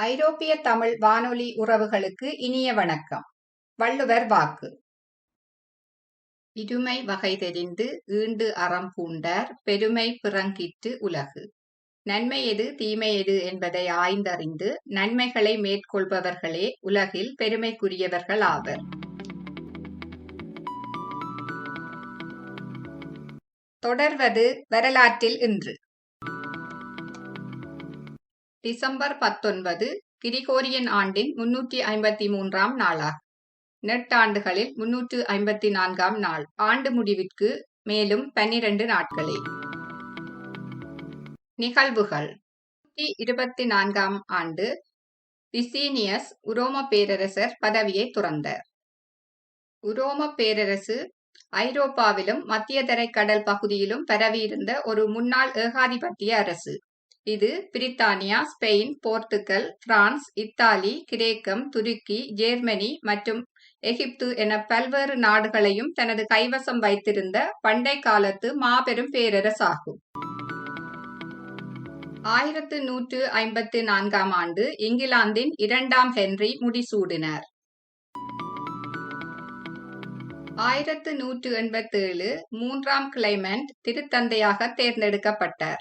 ஐரோப்பிய தமிழ் வானொலி உறவுகளுக்கு இனிய வணக்கம். வள்ளுவர் வாக்கு. இருமை வகை தெரிந்து ஈண்டு அறம் பூண்டார் பெருமை பிறங்கிற்று உலகு. நன்மை எது தீமை எது என்பதை ஆய்ந்தறிந்து நன்மைகளை மேற்கொள்பவர்களே உலகில் பெருமைக்குரியவர்கள் ஆவர். தொடர்வது வரலாற்றில் இன்று. டிசம்பர் பத்தொன்பது கிரிகோரியன் ஆண்டின் முன்னூற்றி ஐம்பத்தி மூன்றாம் நாளாகும் நெட்டாண்டுகளில் முன்னூற்று ஐம்பத்தி நான்காம் நாள். ஆண்டு முடிவிற்கு மேலும் பன்னிரண்டு நாட்களே. நிகழ்வுகள். இருபத்தி நான்காம் ஆண்டு விசீனியஸ் உரோம பேரரசர் பதவியை துறந்தார். உரோம பேரரசு ஐரோப்பாவிலும் மத்திய கடல் பகுதியிலும் பரவியிருந்த ஒரு முன்னாள் ஏகாதிபத்திய அரசு. இது Britannia Spain Portugal France Italy கிரேக்கம் துருக்கி ஜெர்மனி மற்றும் எகிப்து என பல்வேறு நாடுகளையும் தனது கைவசம் வைத்திருந்த பண்டை காலத்து மாபெரும் பேரரசாகும் ஆயிரத்து நூற்று ஐம்பத்து நான்காம் ஆண்டு இங்கிலாந்தின் இரண்டாம் ஹென்றி முடிசூடினார். ஆயிரத்து நூற்று எண்பத்தேழு மூன்றாம் கிளைமெண்ட் திருத்தந்தையாக தேர்ந்தெடுக்கப்பட்டார்.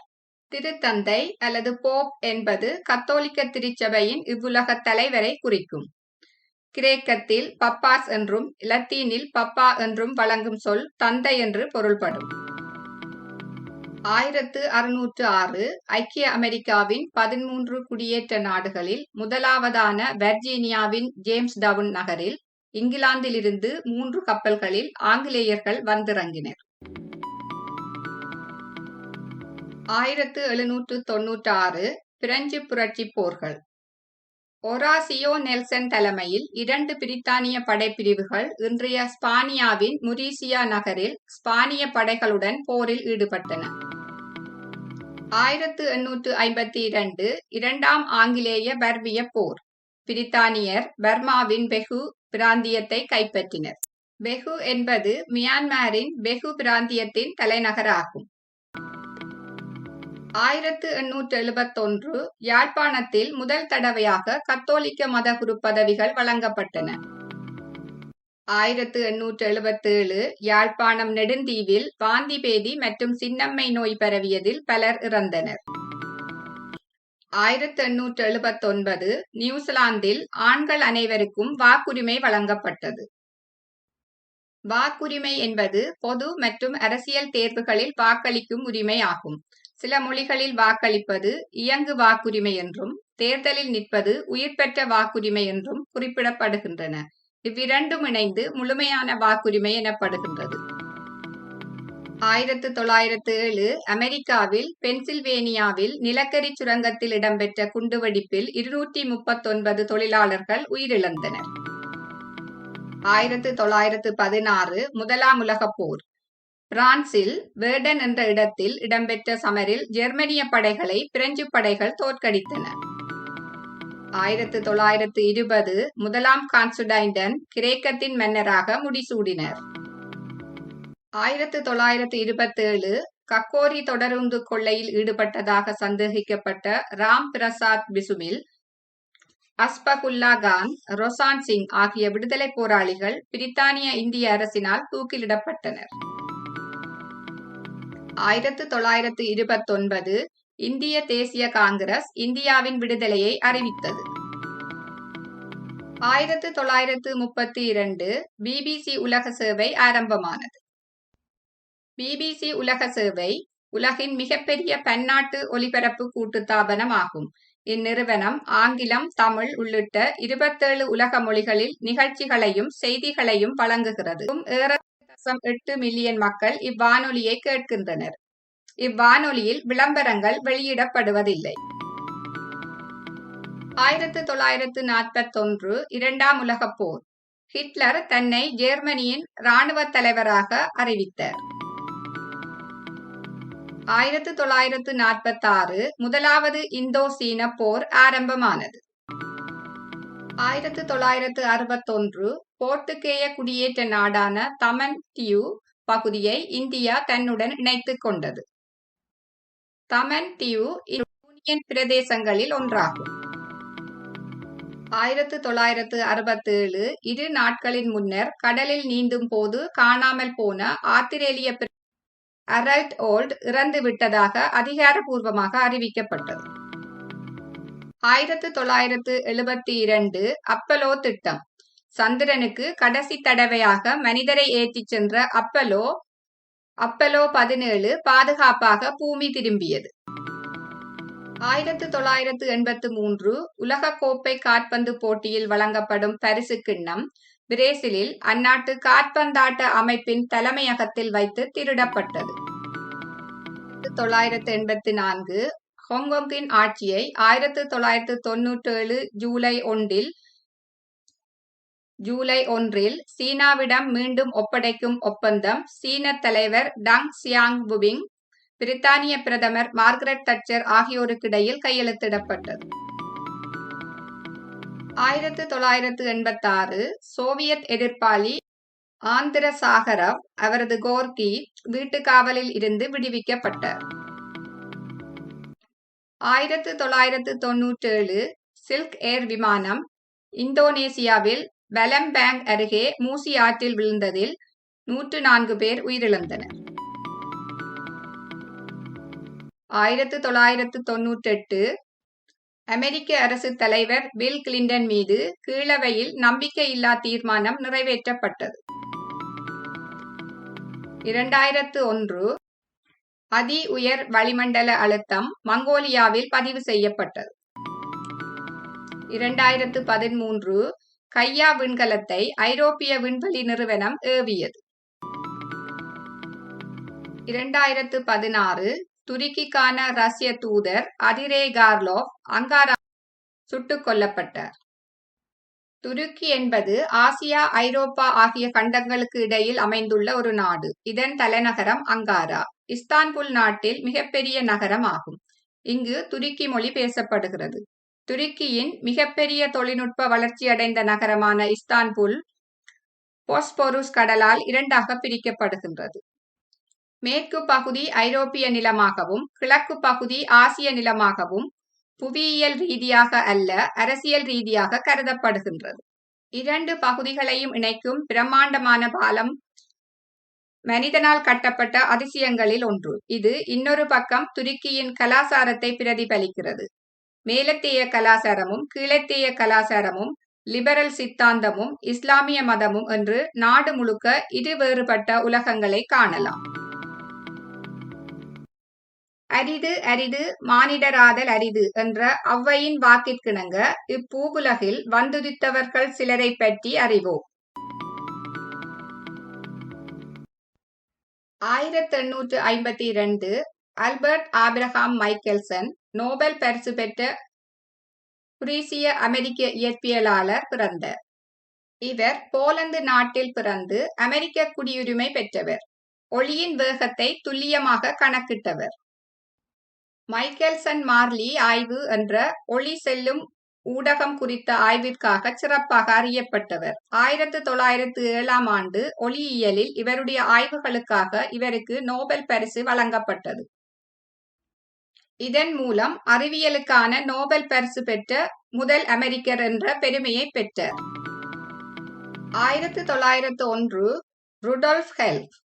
திருத்தந்தை அல்லது போப் என்பது கத்தோலிக்க திருச்சபையின் இவ்வுலக தலைவரை குறிக்கும். கிரேக்கத்தில் பப்பாஸ் என்றும் இலத்தீனில் பப்பா என்றும் வழங்கும் சொல் தந்தை என்று பொருள்படும். ஆயிரத்து அறுநூற்று ஆறு ஐக்கிய அமெரிக்காவின் பதிமூன்று குடியேற்ற நாடுகளில் முதலாவதான வர்ஜீனியாவின் ஜேம்ஸ் டவுன் நகரில் இங்கிலாந்திலிருந்து மூன்று கப்பல்களில் ஆங்கிலேயர்கள் வந்திறங்கினர். ஆயிரத்து எழுநூற்று தொன்னூற்று ஆறு பிரெஞ்சு புரட்சி போர்கள். ஒராசியோ நெல்சன் தலைமையில் இரண்டு பிரித்தானிய படைப்பிரிவுகள் இன்றைய ஸ்பானியாவின் முரீசியா நகரில் ஸ்பானிய படைகளுடன் போரில் ஈடுபட்டன. ஆயிரத்து எண்ணூற்று ஐம்பத்தி இரண்டு இரண்டாம் ஆங்கிலேய பர்விய போர். பிரித்தானியர் பர்மாவின் பெகு பிராந்தியத்தை கைப்பற்றினர். பெகு என்பது மியான்மரின் பெகு பிராந்தியத்தின் தலைநகராகும். ஆயிரத்து எண்ணூற்று எழுபத்தொன்று யாழ்ப்பாணத்தில் முதல் தடவையாக கத்தோலிக்க மத குரு பதவிகள் வழங்கப்பட்டன. ஆயிரத்து எண்ணூற்று எழுபத்தேழு யாழ்ப்பாணம் நெடுந்தீவில் வாந்தி பேதி மற்றும் சின்னம்மை நோய் பரவியதில் பலர் இறந்தனர். ஆயிரத்து எண்ணூற்று எழுபத்தொன்பது நியூசிலாந்தில் ஆண்கள் அனைவருக்கும் வாக்குரிமை வழங்கப்பட்டது. வாக்குரிமை என்பது பொது மற்றும் அரசியல் தேர்வுகளில் வாக்களிக்கும் உரிமை ஆகும். சில மொழிகளில் வாக்களிப்பது இயங்கு வாக்குரிமை என்றும் தேர்தலில் நிற்பது உயிர் பெற்ற வாக்குரிமை என்றும் குறிப்பிடப்படுகின்றன. இவ்விரண்டும் இணைந்து முழுமையான வாக்குரிமை எனப்படுகின்றது. ஆயிரத்து தொள்ளாயிரத்து ஏழு அமெரிக்காவில் பென்சில்வேனியாவில் நிலக்கரி சுரங்கத்தில் இடம்பெற்ற குண்டுவெடிப்பில் இருநூற்றி முப்பத்தொன்பது தொழிலாளர்கள் உயிரிழந்தனர். ஆயிரத்து தொள்ளாயிரத்து பதினாறு முதலாம் உலகப் போர். பிரான்சில் வேர்டன் என்ற இடத்தில் இடம்பெற்ற சமரில் ஜெர்மனிய படைகளை பிரெஞ்சு படைகள் தோற்கடித்தன. ஆயிரத்து தொள்ளாயிரத்து இருபது முதலாம் கான்சுடைண்டன் கிரேக்கத்தின் மன்னராக முடிசூடினர். ஆயிரத்து தொள்ளாயிரத்து இருபத்தேழு கக்கோரி தொடருந்து கொள்ளையில் ஈடுபட்டதாக சந்தேகிக்கப்பட்ட ராம் பிரசாத் பிசுமில் அஸ்பகுல்லா கான் ரொசான் சிங் ஆகிய விடுதலை போராளிகள் பிரித்தானிய இந்திய அரசினால் தூக்கிலிடப்பட்டனர். ஆயிரத்து தொள்ளாயிரத்து இருபத்தொன்பது இந்திய தேசிய காங்கிரஸ் இந்தியாவின் விடுதலையை அறிவித்தது. ஆயிரத்து தொள்ளாயிரத்து முப்பத்தி இரண்டு பிபிசி உலக சேவை ஆரம்பமானது. பிபிசி உலக சேவை உலகின் மிகப்பெரிய பன்னாட்டு ஒலிபரப்பு கூட்டுத்தாபனம் ஆகும் இந்நிறுவனம் ஆங்கிலம் தமிழ் உள்ளிட்ட இருபத்தேழு உலக மொழிகளில் நிகழ்ச்சிகளையும் செய்திகளையும் வழங்குகிறது. லட்சம் எட்டு மில்லியன் மக்கள் இவ்வானொலியை கேட்கின்றனர். இவ்வானொலியில் விளம்பரங்கள் வெளியிடப்படுவதில்லை. ஆயிரத்து தொள்ளாயிரத்து நாற்பத்தொன்று இரண்டாம் உலகப் போர். ஹிட்லர் தன்னை ஜெர்மனியின் இராணுவ தலைவராக அறிவித்தார். ஆயிரத்து தொள்ளாயிரத்து நாற்பத்தாறு முதலாவது இந்தோ சீன போர் ஆரம்பமானது. ஆயிரத்து தொள்ளாயிரத்து அறுபத்தொன்று போர்த்துகேய குடியேற்ற நாடான தமன் தியூ பகுதியை இந்தியா தன்னுடன் இணைத்துக் கொண்டது. தமன் தியு யூனியன் பிரதேசங்களில் ஒன்றாகும். ஆயிரத்து தொள்ளாயிரத்து அறுபத்தேழு இரு நாட்களின் முன்னர் கடலில் நீந்தும் போது காணாமல் போன ஆத்திரேலிய அரல்ட் ஓல்ட் இறந்து விட்டதாக அதிகாரபூர்வமாக அறிவிக்கப்பட்டது. ஆயிரத்து தொள்ளாயிரத்து எழுபத்தி இரண்டு அப்பலோ திட்டம் சந்திரனுக்கு கடைசி தடவையாக மனிதரை ஏற்றிச் சென்ற அப்பலோ அப்பலோ பதினேழு பாதுகாப்பாக பூமி திரும்பியது. ஆயிரத்து தொள்ளாயிரத்து எண்பத்து மூன்று உலக கோப்பை காற்பந்து போட்டியில் வழங்கப்படும் பரிசு கிண்ணம் பிரேசிலில் அந்நாட்டு காற்பந்தாட்ட அமைப்பின் தலைமையகத்தில் வைத்து திருடப்பட்டது. ஆயிரத்து தொள்ளாயிரத்து எண்பத்தி நான்கு ஹாங்காங்கின் ஆட்சியை ஆயிரத்து தொள்ளாயிரத்து தொன்னூற்றேழு ஜூலை ஒன்றில் ஜூலை ஒன்றில் சீனாவிடம் மீண்டும் ஒப்படைக்கும் ஒப்பந்தம் சீன தலைவர் டங் சியாங் புபிங் பிரித்தானிய பிரதமர் மார்கரெட் தட்சர் ஆகியோருக்கிடையில் கையெழுத்திடப்பட்டது. ஆயிரத்து தொள்ளாயிரத்து எண்பத்தாறு சோவியத் எதிர்ப்பாளி ஆந்திர சாகரவ் அவரது கோர்கி வீட்டு காவலில் இருந்து விடுவிக்கப்பட்டார். ஆயிரத்து தொள்ளாயிரத்து தொன்னூற்றேழு சில்க் ஏர் விமானம் இந்தோனேசியாவில் பெலம்பேங் அருகே மூசி ஆற்றில் விழுந்ததில் நூற்று நான்கு பேர் உயிரிழந்தனர். ஆயிரத்து தொள்ளாயிரத்து தொன்னூற்றெட்டு அமெரிக்க அரசு தலைவர் பில் கிளின்டன் மீது கீழவையில் நம்பிக்கையில்லா தீர்மானம் நிறைவேற்றப்பட்டது. இரண்டாயிரத்து ஒன்று அதி உயர் வளிமண்டல அழுத்தம் மங்கோலியாவில் பதிவு செய்யப்பட்டது. இரண்டாயிரத்து பதிமூன்று கையா விண்கலத்தை ஐரோப்பிய விண்வெளி நிறுவனம் ஏவியது. இரண்டாயிரத்து பதினாறு துருக்கிக்கான ரஷ்ய தூதர் அதிரே கார்லோவ் அங்காரா சுட்டுக் கொல்லப்பட்டார். துருக்கி என்பது ஆசியா ஐரோப்பா ஆகிய கண்டங்களுக்கு இடையில் அமைந்துள்ள ஒரு நாடு. இதன் தலைநகரம் அங்காரா. இஸ்தான்புல் நாட்டில் மிகப்பெரிய நகரம் ஆகும். இங்கு துருக்கி மொழி பேசப்படுகிறது. துருக்கியின் மிகப்பெரிய தொழில்நுட்ப வளர்ச்சியடைந்த நகரமான இஸ்தான்புல் போஸ்போருஸ் கடலால் இரண்டாக பிரிக்கப்படுகின்றது. மேற்கு பகுதி ஐரோப்பிய நிலமாகவும் கிழக்கு பகுதி ஆசிய நிலமாகவும் புவியியல் ரீதியாக அல்ல அரசியல் ரீதியாக கருதப்படுகின்றது. இரண்டு பகுதிகளையும் இணைக்கும் பிரம்மாண்டமான பாலம் மனிதனால் கட்டப்பட்ட அதிசயங்களில் ஒன்று. இது இன்னொரு பக்கம் துருக்கியின் கலாசாரத்தை பிரதிபலிக்கிறது. மேலத்தேய கலாசாரமும் கீழத்தேய கலாசாரமும் லிபரல் சித்தாந்தமும் இஸ்லாமிய மதமும் என்று நாடு முழுக்க இரு வேறுபட்ட உலகங்களை காணலாம். அரிது அரிது மானிடராதல் அரிது என்ற ஔவையின் வாக்கிற்கிணங்க இப்பூவுலகில் வந்துதித்தவர்கள் சிலரை பற்றி அறிவோம். ஆயிரத்தி எண்ணூற்று ஐம்பத்தி இரண்டு அல்பர்ட் ஆபிரஹாம் மைக்கேல்சன் நோபல் பரிசு பெற்ற குரீசிய அமெரிக்க இயற்பியலாளர் பிறந்தார். இவர் போலந்து நாட்டில் பிறந்து அமெரிக்க குடியுரிமை பெற்றவர். ஒளியின் வேகத்தை துல்லியமாக கணக்கிட்டவர். மைக்கேல்சன் மார்லி ஆய்வு என்ற ஒளி செல்லும் ஊடகம் குறித்த ஆய்விற்காக சிறப்பாக அறியப்பட்டவர். ஆயிரத்து தொள்ளாயிரத்து ஏழாம் ஆண்டு ஒளியியலில் இவருடைய ஆய்வுகளுக்காக இவருக்கு நோபல் பரிசு வழங்கப்பட்டது. இதன் மூலம் அறிவியலுக்கான நோபல் பரிசு பெற்ற முதல் அமெரிக்கர் என்ற பெருமையை பெற்றார். ஆயிரத்தி தொள்ளாயிரத்து ஒன்று ருடோல்ஃப் ஹெல்ப்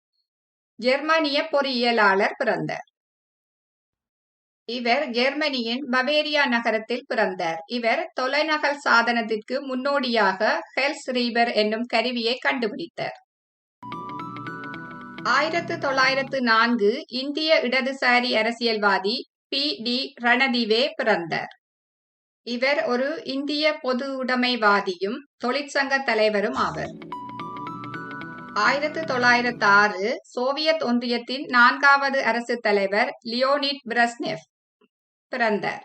ஜெர்மனிய பொறியியலாளர் பிறந்தார். இவர் ஜெர்மனியின் பவேரியா நகரத்தில் பிறந்தார். இவர் தொலைநகல் சாதனத்திற்கு முன்னோடியாக ஹெல்ஸ் ரீபர் என்னும் கருவியை கண்டுபிடித்தார். ஆயிரத்து தொள்ளாயிரத்து நான்கு இந்திய இடதுசாரி அரசியல்வாதி பி. டி. ரணதிவே பிறந்தார். இவர் ஒரு இந்திய பொது உடைமைவாதியும் தொழிற்சங்க தலைவரும் ஆவர். ஆயிரத்து தொள்ளாயிரத்து ஆறு சோவியத் ஒன்றியத்தின் நான்காவது அரசு தலைவர் லியோனிட் பிரஸ்னெவ் பிறந்தார்.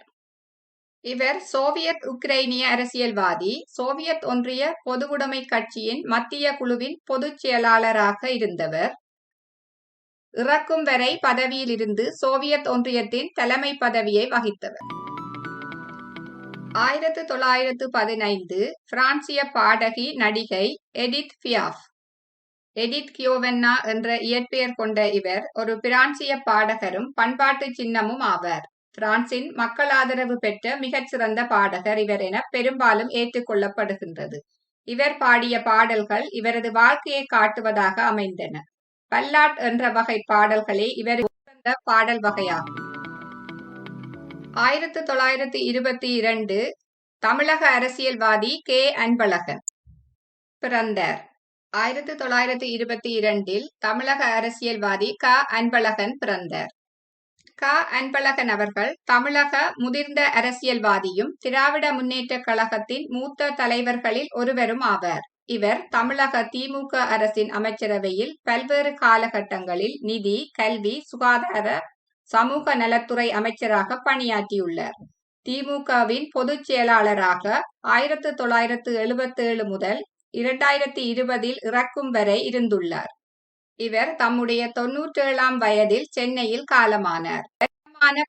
இவர் சோவியத் உக்ரைனிய அரசியல்வாதி சோவியத் ஒன்றிய பொதுவுடைமை கட்சியின் மத்திய குழுவின் பொதுச் செயலாளராக இருந்தவர். இறக்கும் வரை பதவியில் இருந்து சோவியத் ஒன்றியத்தின் தலைமை பதவியை வகித்தவர். ஆயிரத்து தொள்ளாயிரத்து பதினைந்து பிரான்சிய பாடகி நடிகை எடித் பியாஃப் எடித் கியோவென்னா என்ற இயற்பெயர் கொண்ட இவர் ஒரு பிரான்சிய பாடகரும் பண்பாட்டு சின்னமும் ஆவார். பிரான்சின் மக்கள் ஆதரவு பெற்ற மிகச்சிறந்த பாடகர் இவர் என பெரும்பாலும் ஏற்றுக்கொள்ளப்படுகின்றது இவர் பாடிய பாடல்கள் இவரது வாழ்க்கையை காட்டுவதாக அமைந்தன. பல்லாட் என்ற வகை பாடல்களே இவர் பாடல் வகையாகும். ஆயிரத்து தொள்ளாயிரத்து இருபத்தி இரண்டு தமிழக அரசியல்வாதி கே. அன்பழகன் பிறந்தார். ஆயிரத்து தொள்ளாயிரத்து இருபத்தி இரண்டில் தமிழக அரசியல்வாதி க. அன்பழகன் பிறந்தார். க. அன்பழகன் அவர்கள் தமிழக முதிர்ந்த அரசியல்வாதியும் திராவிட முன்னேற்ற கழகத்தின் மூத்த தலைவர்களில் ஒருவரும் ஆவார். இவர் தமிழக திமுக அரசின் அமைச்சரவையில் பல்வேறு காலகட்டங்களில் நிதி கல்வி சுகாதார சமூக நலத்துறை அமைச்சராக பணியாற்றியுள்ளார். திமுகவின் பொதுச் செயலாளராக ஆயிரத்து தொள்ளாயிரத்து எழுபத்தி ஏழு முதல் இரண்டாயிரத்தி இருபதில் இறக்கும் வரை இருந்துள்ளார். இவர் தம்முடைய தொன்னூற்றேழாம் வயதில் சென்னையில் காலமானார்.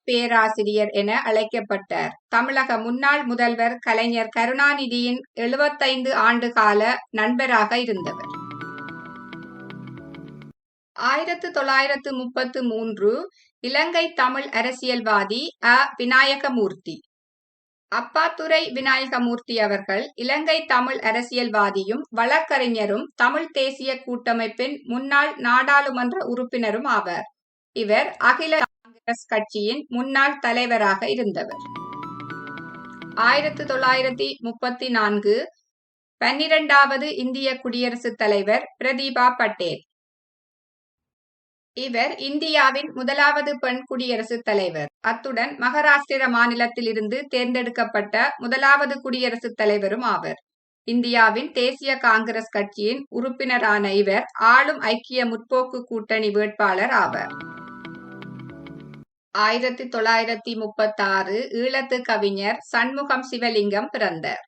பேராசிரியர் என அழைக்கப்பட்டார். தமிழக முன்னாள் முதல்வர் கலைஞர் கருணாநிதியின் எழுபத்தைந்து ஆண்டு கால நண்பராக இருந்தவர். ஆயிரத்து தொள்ளாயிரத்து முப்பத்து மூன்று இலங்கை தமிழ் அரசியல்வாதி அ. விநாயகமூர்த்தி. அப்பாத்துரை விநாயகமூர்த்தி அவர்கள் இலங்கை தமிழ் அரசியல்வாதியும் வழக்கறிஞரும் தமிழ் தேசிய கூட்டமைப்பின் முன்னாள் நாடாளுமன்ற உறுப்பினரும் ஆவார். இவர் அகில காங்கிரஸ் கட்சியின் முன்னாள் தலைவராக இருந்தவர். ஆயிரத்து தொள்ளாயிரத்தி முப்பத்தி நான்கு பன்னிரண்டாவது இந்திய குடியரசுத் தலைவர் பிரதீபா பட்டேல். இவர் இந்தியாவின் முதலாவது பெண் குடியரசுத் தலைவர். அத்துடன் மகாராஷ்டிர மாநிலத்திலிருந்து தேர்ந்தெடுக்கப்பட்ட முதலாவது குடியரசுத் தலைவரும் ஆவர். இந்தியாவின் தேசிய காங்கிரஸ் கட்சியின் உறுப்பினரான இவர் ஆளும் ஐக்கிய முற்போக்கு கூட்டணி வேட்பாளர் ஆவர். ஆயிரத்தி தொள்ளாயிரத்தி முப்பத்தாறு ஈழத்து கவிஞர் சண்முகம் சிவலிங்கம் பிறந்தார்.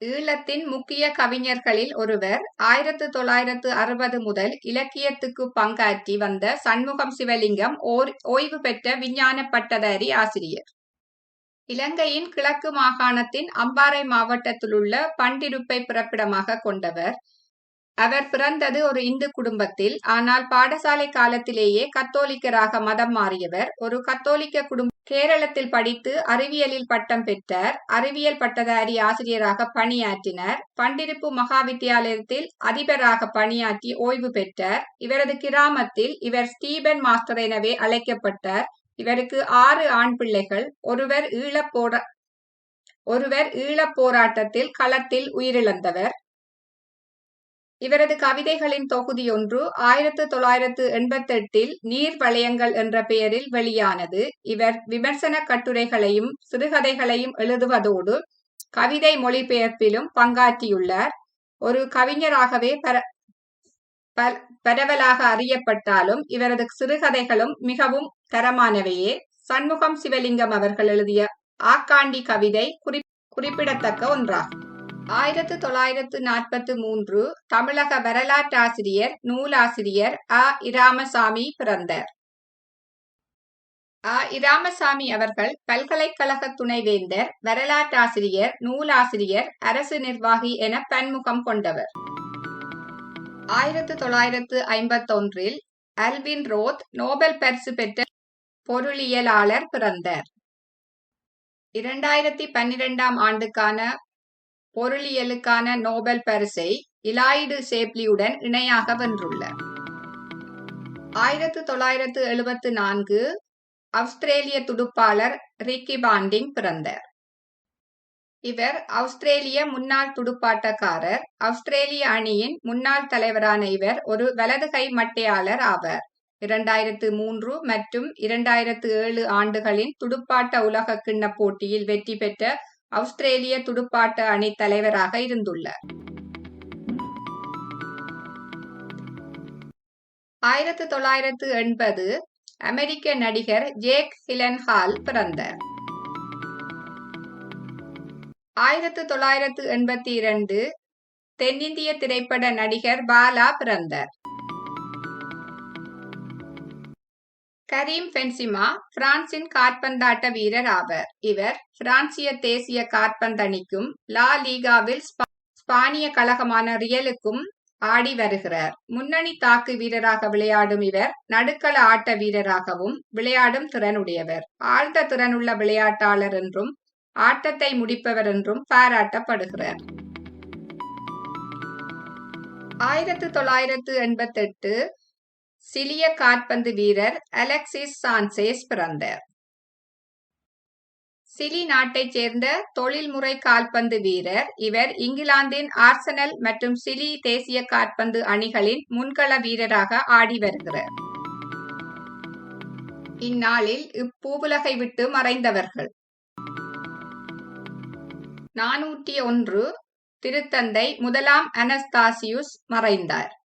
ஈழத்தின் முக்கிய கவிஞர்களில் ஒருவர் ஆயிரத்து தொள்ளாயிரத்து அறுபது முதல் இலக்கியத்துக்கு பங்காற்றி வந்த சண்முகம் சிவலிங்கம் ஓர் ஓய்வு பெற்ற விஞ்ஞான பட்டதாரி ஆசிரியர். இலங்கையின் கிழக்கு மாகாணத்தின் அம்பாறை மாவட்டத்திலுள்ள பண்டிருப்பை பிறப்பிடமாக கொண்டவர். அவர் பிறந்தது ஒரு இந்து குடும்பத்தில் ஆனால் பாடசாலை காலத்திலேயே கத்தோலிக்கராக மதம் மாறியவர். ஒரு கத்தோலிக்க குடும்ப கேரளத்தில் படித்து அறிவியலில் பட்டம் பெற்றார். அறிவியல் பட்டதாரி ஆசிரியராக பணியாற்றினார். பண்டிருப்பு மகா வித்தியாலயத்தில் அதிபராக பணியாற்றி ஓய்வு பெற்றார். இவரது கிராமத்தில் இவர் ஸ்டீபன் மாஸ்டர் எனவே அழைக்கப்பட்டார். இவருக்கு ஆறு ஆண் பிள்ளைகள் ஒருவர் ஈழப் போரா ஒருவர் ஈழப் போராட்டத்தில் களத்தில் உயிரிழந்தவர். இவரது கவிதைகளின் தொகுதி ஒன்று ஆயிரத்து தொள்ளாயிரத்து எண்பத்தெட்டில் நீர் வளையங்கள் என்ற பெயரில் வெளியானது. இவர் விமர்சன கட்டுரைகளையும் சிறுகதைகளையும் எழுதுவதோடு கவிதை மொழிபெயர்ப்பிலும் பங்காற்றியுள்ளார். ஒரு கவிஞராகவே பர பரவலாக அறியப்பட்டாலும் இவரது சிறுகதைகளும் மிகவும் தரமானவையே. சண்முகம் சிவலிங்கம் அவர்கள் எழுதிய ஆக்காண்டி கவிதை குறிப்பிடத்தக்க ஒன்றாகும். ஆயிரத்து தொள்ளாயிரத்து நாற்பத்து மூன்று தமிழக வரலாற்றாசிரியர் நூலாசிரியர் அ. இராமசாமி பிறந்தார். அ. இராமசாமி அவர்கள் பல்கலைக்கழக துணைவேந்தர் வரலாற்றாசிரியர் நூலாசிரியர் அரசு நிர்வாகி என பன்முகம் கொண்டவர். ஆயிரத்து தொள்ளாயிரத்து ஐம்பத்தொன்றில் அல்வின் ரோத் நோபல் பரிசு பெற்ற பொருளியலாளர் பிறந்தார். இரண்டாயிரத்தி பன்னிரெண்டாம் ஆண்டுக்கான பொருளியலுக்கான நோபல் பரிசை இலாய்டு சேப்லியுடன் இணையாக வென்றுள்ளார் ஆயிரத்து தொள்ளாயிரத்து எழுபத்து நான்கு ஆஸ்திரேலிய துடுப்பாளர் ரிக்கி பாண்டிங் பிறந்தார். இவர் ஆஸ்திரேலிய முன்னாள் துடுப்பாட்டக்காரர் ஆஸ்திரேலிய அணியின் முன்னாள் தலைவரான இவர் ஒரு வலதுகை மட்டையாளர் ஆவார். இரண்டாயிரத்து மூன்று மற்றும் இரண்டாயிரத்து ஏழு ஆண்டுகளின் துடுப்பாட்ட உலக கிண்ண போட்டியில் வெற்றி பெற்ற ஆஸ்திரேலிய துடுப்பாட்ட அணி தலைவராக இருந்துள்ளார். ஆயிரத்து தொள்ளாயிரத்து எண்பது அமெரிக்க நடிகர் ஜேக் ஹிலன்ஹால் பிறந்தார். ஆயிரத்து தொள்ளாயிரத்து எண்பத்தி இரண்டு தென்னிந்திய திரைப்பட நடிகர் பாலா பிறந்தார். கரீம் பென்சிமா பிரான்சின் காற்பந்தாட்ட வீரர் ஆவர். இவர் பிரான்சிய தேசிய காற்பந்தணிக்கும் லா லீகாவில் ஸ்பானிய கழகமான ரியலுக்கும் ஆடி வருகிறார். முன்னணி தாக்கு வீரராக விளையாடும் இவர் நடுக்கள ஆட்ட வீரராகவும் விளையாடும் திறனுடையவர். ஆழ்ந்த திறனுள்ள விளையாட்டாளர் என்றும் ஆட்டத்தை முடிப்பவர் என்றும் பாராட்டப்படுகிறார். ஆயிரத்து தொள்ளாயிரத்து எண்பத்தெட்டு சிலிய காற்பந்து வீரர் அலெக்சிஸ் சான்சேஸ் பிறந்தார். சிலி நாட்டைச் சேர்ந்த தொழில்முறை கால்பந்து வீரர் இவர் இங்கிலாந்தின் ஆர்சனல் மற்றும் சிலி தேசிய காற்பந்து அணிகளின் முன்கள வீரராக ஆடி வருகிறார். இந்நாளில் இப்பூவுலகை விட்டு மறைந்தவர்கள். நானூற்றி ஒன்று திருத்தந்தை முதலாம் அனஸ்தாசியுஸ் மறைந்தார்.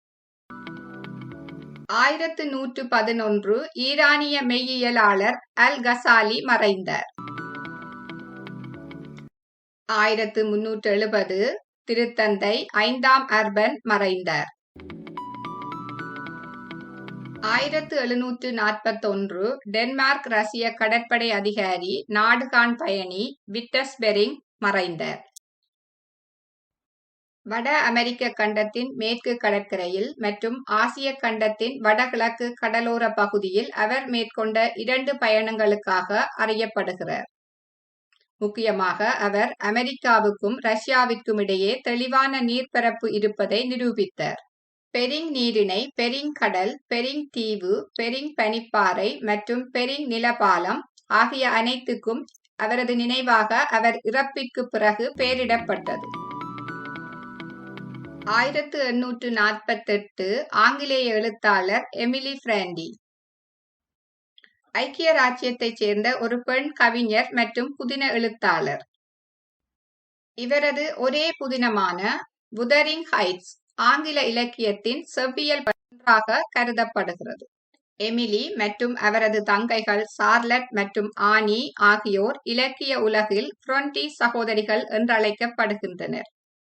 ஆயிரத்து நூற்று பதினொன்று ஈரானிய மெய்யியலாளர் அல் கசாலி மறைந்தார். ஆயிரத்து முன்னூற்று எழுபது திருத்தந்தை ஐந்தாம் அர்பன் மறைந்தார். ஆயிரத்து எழுநூற்று நாற்பத்தொன்று டென்மார்க் ரஷ்ய கடற்படை அதிகாரி நாடுகான் பயணி விட்டஸ்பெரிங் மறைந்தார். வட அமெரிக்க கண்டத்தின் மேற்கு கடற்கரையில் மற்றும் ஆசிய கண்டத்தின் வடகிழக்கு கடலோர பகுதியில் அவர் மேற்கொண்ட இரண்டு பயணங்களுக்காக அறியப்படுகிறார். முக்கியமாக அவர் அமெரிக்காவுக்கும் ரஷ்யாவிற்கும் இடையே தெளிவான நீர்ப்பரப்பு இருப்பதை நிரூபித்தார். பெரிங் நீரிணை பெரிங் கடல் பெரிங் தீவு பெரிங் பனிப்பாறை மற்றும் பெரிங் நிலபாலம் ஆகிய அனைத்துக்கும் அவரது நினைவாக அவர் இறப்பிற்கு பிறகு பெயரிடப்பட்டது. ஆயிரத்து எண்ணூற்று நாற்பத்தெட்டு ஆங்கிலேய எழுத்தாளர் எமிலி பிராண்டி. ஐக்கிய ராச்சியத்தைச் சேர்ந்த ஒரு பெண் கவிஞர் மற்றும் புதின எழுத்தாளர். இவரது ஒரே புதினமான புதரிங் ஹைட்ஸ் ஆங்கில இலக்கியத்தின் செவ்வியல் ஒன்றாக கருதப்படுகிறது. எமிலி மற்றும் அவரது தங்கைகள் சார்லட் மற்றும் ஆனி ஆகியோர் இலக்கிய உலகில் புரொண்டி சகோதரிகள் என்றழைக்கப்படுகின்றனர்.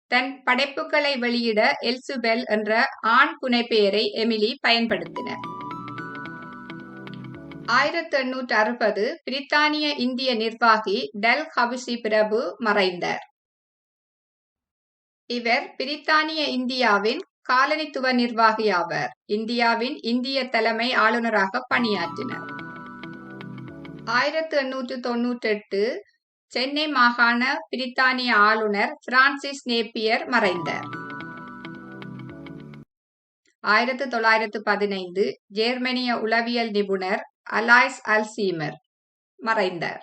தன் படைப்புகளை வெளியிட எல்சுபெல் என்ற ஆண் புனைப்பெயரை எமிலி பயன்படுத்தினர். ஆயிரத்தி எண்ணூற்று அறுபது பிரித்தானிய இந்திய நிர்வாகி டெல் ஹவுசி பிரபு மறைந்தார். இவர் பிரித்தானிய இந்தியாவின் காலனித்துவ நிர்வாகி ஆவர். இந்தியாவின் இந்திய தலைமை ஆளுநராக பணியாற்றினார். ஆயிரத்தி எண்ணூற்று தொன்னூற்றி எட்டு சென்னை மாகாண பிரித்தானிய ஆளுநர் பிரான்சிஸ் நேப்பியர் மறைந்தார். ஆயிரத்து தொள்ளாயிரத்து பதினைந்து ஜேர்மனிய உளவியல் நிபுணர் அலாய்ஸ் அல்சீமர் மறைந்தார்.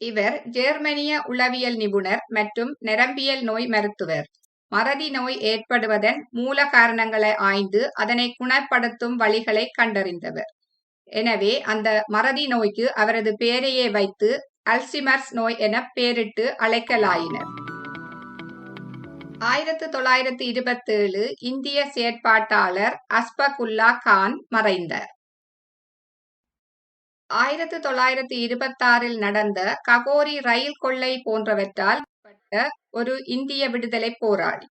இவர் ஜெர்மனிய உளவியல் நிபுணர் மற்றும் நரம்பியல் நோய் மருத்துவர். மறதி நோய் ஏற்படுவதன் மூல காரணங்களை ஆய்ந்து அதனை குணப்படுத்தும் வழிகளை கண்டறிந்தவர். எனவே அந்த மறதி நோய்க்கு அவரது பெயரையே வைத்து அல்சிமர்ஸ் நோய் என பெயரிட்டு அழைக்கலாயினர். ஆயிரத்து தொள்ளாயிரத்து இருபத்தேழு இந்திய செயற்பாட்டாளர் அஸ்பகுல்லா கான் மறைந்தார். ஆயிரத்து தொள்ளாயிரத்து இருபத்தாறில் நடந்த ககோரி ரயில் கொள்ளை போன்றவற்றால் ஒரு இந்திய விடுதலை போராளி.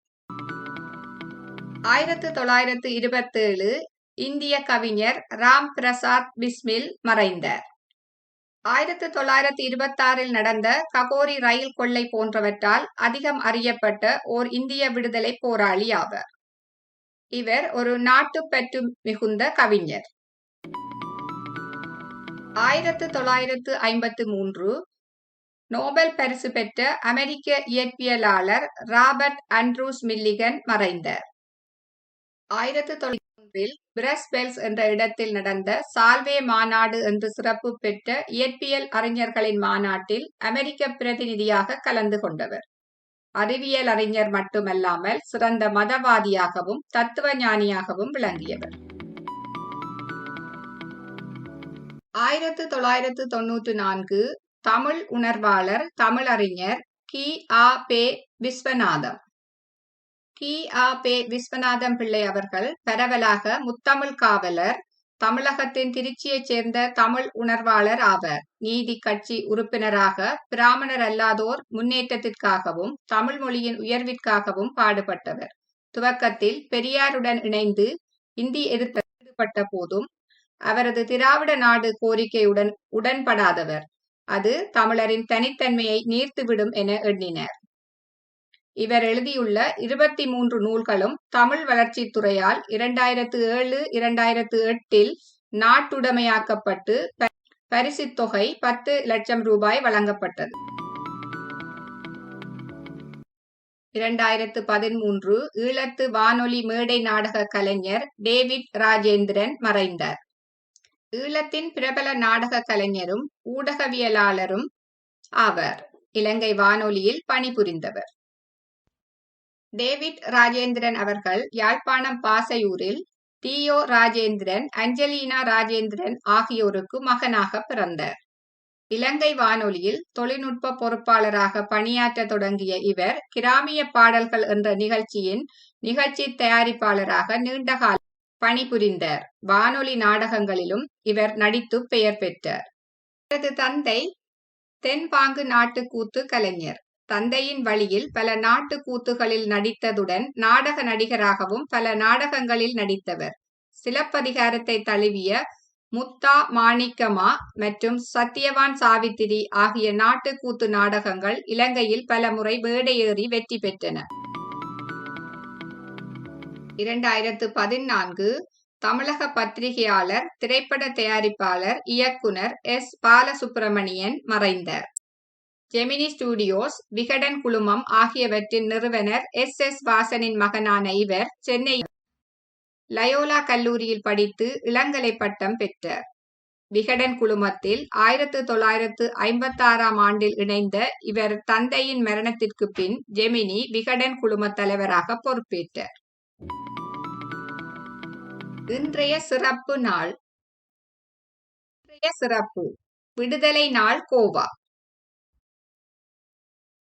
ஆயிரத்து தொள்ளாயிரத்து இருபத்தேழு இந்திய கவிஞர் ராம் பிரசாத் பிஸ்மில் மறைந்தார். ஆயிரத்து தொள்ளாயிரத்து இருபத்தாறில் நடந்த ககோரி ரயில் கொள்ளை போன்றவற்றால் அதிகம் அறியப்பட்ட ஓர் இந்திய விடுதலை போராளி ஆவர். இவர் ஒரு நாட்டுப்பற்று மிகுந்த கவிஞர். ஆயிரத்து தொள்ளாயிரத்து ஐம்பத்து மூன்று நோபல் பரிசு பெற்ற அமெரிக்க இயற்பியலாளர் ராபர்ட் அண்ட்ரூஸ் மில்லிகன் மறைந்தார். ஆயிரத்து தொள்ளாயிரத்தில் பிரஸ்பெல்ஸ் என்ற இடத்தில் நடந்த சால்வே மாநாடு என்று சிறப்பு பெற்ற இயற்பியல் அறிஞர்களின் மாநாட்டில் அமெரிக்க பிரதிநிதியாக கலந்து கொண்டவர். அறிவியல் அறிஞர் மட்டுமல்லாமல் சிறந்த மதவாதியாகவும் தத்துவ ஞானியாகவும் விளங்கியவர். ஆயிரத்து தொள்ளாயிரத்து தொன்னூற்று நான்கு தமிழ் உணர்வாளர் தமிழறிஞர் கி. ஆ. பே. விஸ்வநாதம். கி. ஆ. பே. விஸ்வநாதம் பிள்ளை அவர்கள் பரவலாக முத்தமிழ் காவலர் தமிழகத்தின் திருச்சியைச் சேர்ந்த தமிழ் உணர்வாளர் ஆவர். நீதி கட்சி உறுப்பினராக பிராமணர் அல்லாதோர் முன்னேற்றத்திற்காகவும் தமிழ் மொழியின் உயர்விற்காகவும் பாடுபட்டவர். துவக்கத்தில் பெரியாருடன் இணைந்து இந்தி எதிர்ப்பு ஈடுபட்ட போதும் அவரது திராவிட நாடு கோரிக்கையுடன் உடன்படாதவர். அது தமிழரின் தனித்தன்மையை நீர்த்துவிடும் என எண்ணினர். இவர் எழுதியுள்ள இருபத்தி மூன்று நூல்களும் தமிழ் வளர்ச்சித்துறையால் இரண்டாயிரத்து ஏழு இரண்டாயிரத்து எட்டில் நாட்டுடைமையாக்கப்பட்டு ப- தொகை பத்து லட்சம் ரூபாய் வழங்கப்பட்டது. இரண்டாயிரத்து பதிமூன்று ஈழத்து வானொலி மேடை நாடக கலைஞர் டேவிட் ராஜேந்திரன் மறைந்தார். ஈழத்தின் பிரபல நாடக கலைஞரும் ஊடகவியலாளரும் ஆவர். இலங்கை வானொலியில் பணிபுரிந்தவர். டேவிட் ராஜேந்திரன் அவர்கள் யாழ்ப்பாணம் பாசையூரில் டியோ ராஜேந்திரன் அஞ்சலீனா ராஜேந்திரன் ஆகியோருக்கு மகனாக பிறந்தார். இலங்கை வானொலியில் தொழில்நுட்ப பொறுப்பாளராக பணியாற்ற தொடங்கிய இவர் கிராமிய பாடல்கள் என்ற நிகழ்ச்சியின் நிகழ்ச்சி தயாரிப்பாளராக நீண்டகால பணிபுரிந்தார். வானொலி நாடகங்களிலும் இவர் நடித்து பெயர் பெற்றார். இவரது தந்தை தென்பாங்கு நாட்டு கூத்து கலைஞர். தந்தையின் வழியில் பல நாட்டு கூத்துகளில் நடித்ததுடன் நாடக நடிகராகவும் பல நாடகங்களில் நடித்தவர். சிலப்பதிகாரத்தை தழுவிய முத்தா மாணிக்கமா மற்றும் சத்தியவான் சாவித்திரி ஆகிய நாட்டு கூத்து நாடகங்கள் இலங்கையில் பல முறை வேடையேறி வெற்றி பெற்றன. இரண்டாயிரத்து பதினான்கு தமிழக பத்திரிகையாளர் திரைப்பட தயாரிப்பாளர் இயக்குனர் எஸ். பாலசுப்பிரமணியன் மறைந்தார். ஜெமினி ஸ்டுடியோஸ் விகடன் குழுமம் ஆகியவற்றின் நிறுவனர் எஸ். எஸ். வாசனின் மகனான இவர் சென்னை லயோலா கல்லூரியில் படித்து இளங்கலை பட்டம் பெற்றார். விகடன் குழுமத்தில் ஆயிரத்து தொள்ளாயிரத்து ஐம்பத்தாறாம் ஆண்டில் இணைந்த இவர் தந்தையின் மரணத்திற்கு பின் ஜெமினி விகடன் குழும தலைவராக பொறுப்பேற்றார். இன்றைய சிறப்பு நாள். இன்றைய சிறப்பு. விடுதலை நாள் கோவா.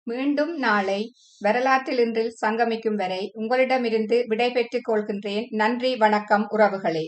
மீண்டும் நாளை வரலாற்றில் இன்றில் சங்கமிக்கும் வரை உங்களிடமிருந்து விடைபெற்றுக் கொள்கின்றேன். நன்றி வணக்கம் உறவுகளே.